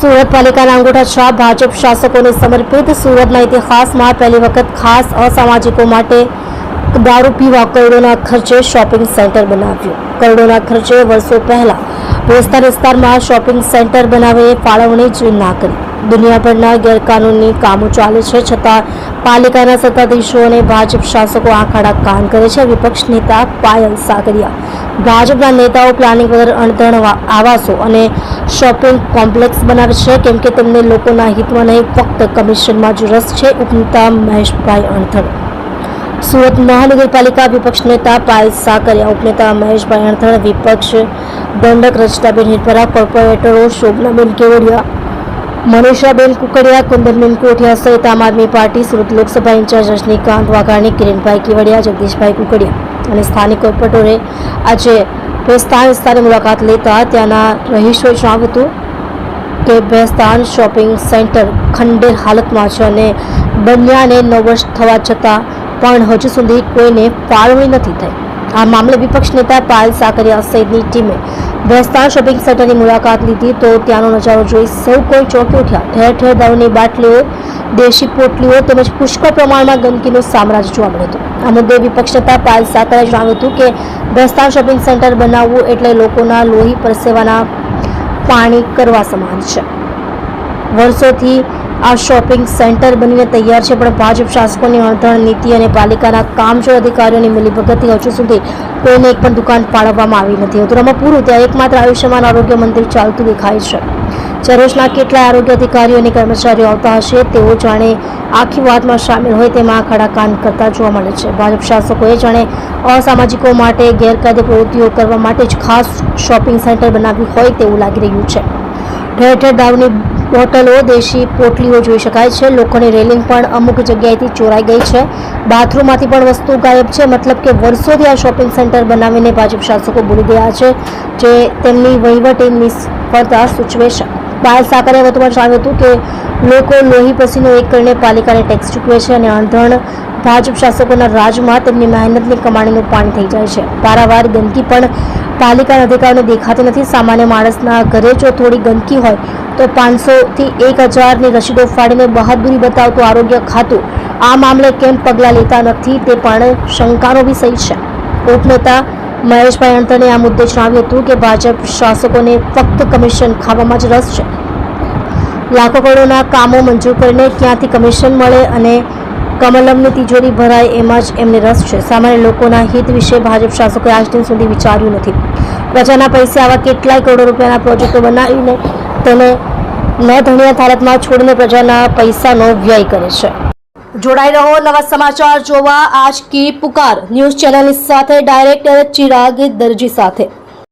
સુરત પાલિકાના અંગૂઠા શાહ ભાજપ શાસકોને સમર્પિત. સુરતના ઇતિહાસમાં પહેલી વખત ખાસ અસામાજિકો માટે દારૂ પીવા કરોડોના ખર્ચે શોપિંગ સેન્ટર બનાવ્યું. કરોડોના ખર્ચે વર્ષો પહેલા વિસ્તાર વિસ્તારમાં શોપિંગ સેન્ટર બનાવીને ફાળવણી જ ના કરી. દુનિયાભરના ગેરકાનૂની કામો ચાલે છે, છતાં પાલિકાના સત્તાધીશો અને ભાજપ શાસકો આંખાડા કાન કરે છે. વિપક્ષ નેતા પાયલ સાગરિયા, ભાજપના નેતાઓ પ્લાનિંગ વગર અણધણ આવાસો અને શોપિંગ કોમ્પ્લેક્સ બનાવે છે. કેમ કે તેમને લોકોના હિતમાં નહીં, ફક્ત કમિશનમાં જ રસ છે. ઉપનેતા મહેશભાઈ અણધણ, સુરત મહાનગરપાલિકા વિપક્ષ નેતા પાયલ સાકરિયા ઉપનેતા મહેશભાઈ અણથણ વિપક્ષ દંડક રચનાબેન હિરપરા, કોર્પોરેટરો શોભનાબેન કેવડિયા મનીષાબેન કુકડિયા કુંદનબેન કોઠિયા સહિત આમ આદમી પાર્ટી, સુરત લોકસભા ઇન્ચાર્જ રજનીકાંત વાઘાણી, કિરણભાઈ કેવડિયા, જગદીશભાઈ કુકડિયા અને સ્થાનિક કોર્પોરેટરે આજે ભેસ્તાન વિસ્તારની મુલાકાત લેતા ત્યાંના રહીશોએ જણાવ્યું હતું કે ભેસ્તાન શોપિંગ સેન્ટર ખંડેર હાલતમાં છે અને બન્યાને નવ વર્ષ થવા છતાં પણ હજુ સુધી કોઈને ફાળવણી નથી થઈ. આ મામલે વિપક્ષ નેતા પાયલ સાકરિયા સહિતની ટીમે ભેસ્તાન શોપિંગ સેન્ટરની મુલાકાત લીધી તો ત્યાંનો નજારો જોઈ સૌ કોઈ ચોંકી ઉઠ્યા. ઠેર ઠેર દારૂની બાટલીઓ, દેશી પોટલીઓ તેમજ પુષ્કળ પ્રમાણમાં ગંદકીનું સામ્રાજ્ય જોવા મળ્યું હતું. આ મુદ્દે વિપક્ષ નેતા પાલ સાતરે જણાવ્યું હતું કે ભેસ્તાન શોપિંગ સેન્ટર બનાવવું એટલે લોકોના લોહી પરસેવાના પાણી કરવા સમાન છે. વર્ષોથી આ શોપિંગ સેન્ટર બનીને તૈયાર છે. પણ ભાજપ શાસકોની અણધણ નીતિ અને પાલિકાના કામચોર અધિકારીઓની મિલીભગતથી હજુ સુધી કોઈને એક પણ દુકાન પાડવામાં આવી નથી. ઉતરામાં પૂરું ત્યાં એકમાત્ર આયુષ્યમાન આરોગ્ય મંદિર ચાલતું દેખાય છે. જ્યાં રોજના કેટલાય આરોગ્ય અધિકારીઓ અને કર્મચારીઓ આવતા હશે તેઓ જાણે આખી વાતમાં સામેલ હોય તેમાં ખડા કાન કરતા જોવા મળે છે. ભાજપ શાસકોએ જાણે અસામાજિકો માટે ગેરકાયદે પ્રવૃત્તિઓ કરવા માટે જ ખાસ શોપિંગ સેન્ટર બનાવ્યું હોય તેવું લાગી રહ્યું છે. ઠેર ઠેર દારૂની બોટલો દેશી પોટલીઓ જોઈ શકાય છે. લોકોની રેલિંગ પણ અમુક જગ્યાએથી ચોરાઈ ગઈ છે. બાથરૂમમાંથી પણ વસ્તુ ગાયબ છે. મતલબ કે વર્ષોથી આ શોપિંગ સેન્ટર બનાવીને ભાજપ શાસકો ભૂલી ગયા છે જે તેમની વહીવટી નિષ્ફળતા સૂચવે છે. બાલ સાકરે વધુમાં જણાવ્યું હતું કે લોકો લોહી પસીનો એક કરીને પાલિકાને ટેક્સ ચૂકવે છે અને અણધણ ભાજપ શાસકોના રાજમાં તેમની મહેનતની કમાણીનું પાણી થઈ જાય છે. પારાવાર ગંદકી પણ પાલિકાના અધિકારીને દેખાતી નથી. સામાન્ય માણસના ઘરે જો થોડી ગંદકી હોય તો પાંચસોથી એક હજારની રસીદો ફાડીને બહાદુરી બતાવતું આરોગ્ય ખાતું આ મામલે કેમ પગલાં લેતા નથી તે પણ શંકાનો વિષય છે. ઉપનેતા મહેશભાઈ અંતને આ મુદ્દે જણાવ્યું હતું કે ભાજપ શાસકોને ફક્ત કમિશન ખાવામાં જ રસ છે. લાખો કરોડોના કામો મંજૂર કરીને ક્યાંથી કમિશન મળે અને કમલમની તિજોરી ભરાય એમાં જ એમને રસ છે. સામાન્ય લોકોના હિત વિશે ભાજપ શાસકોએ આજ દિન સુધી વિચાર્યું નથી. પ્રજાના પૈસે આવા કેટલાય કરોડો રૂપિયાના પ્રોજેક્ટો બનાવીને તેને ન ધણિયાત હાલતમાં છોડીને પ્રજાના પૈસાનો વ્યય કરે છે. જોડાઈ રહો નવા સમાચાર જોવા. આજ કી પુકાર ન્યૂઝ ચેનલની સાથે ડાયરેક્ટર ચિરાગ દરજી સાથે.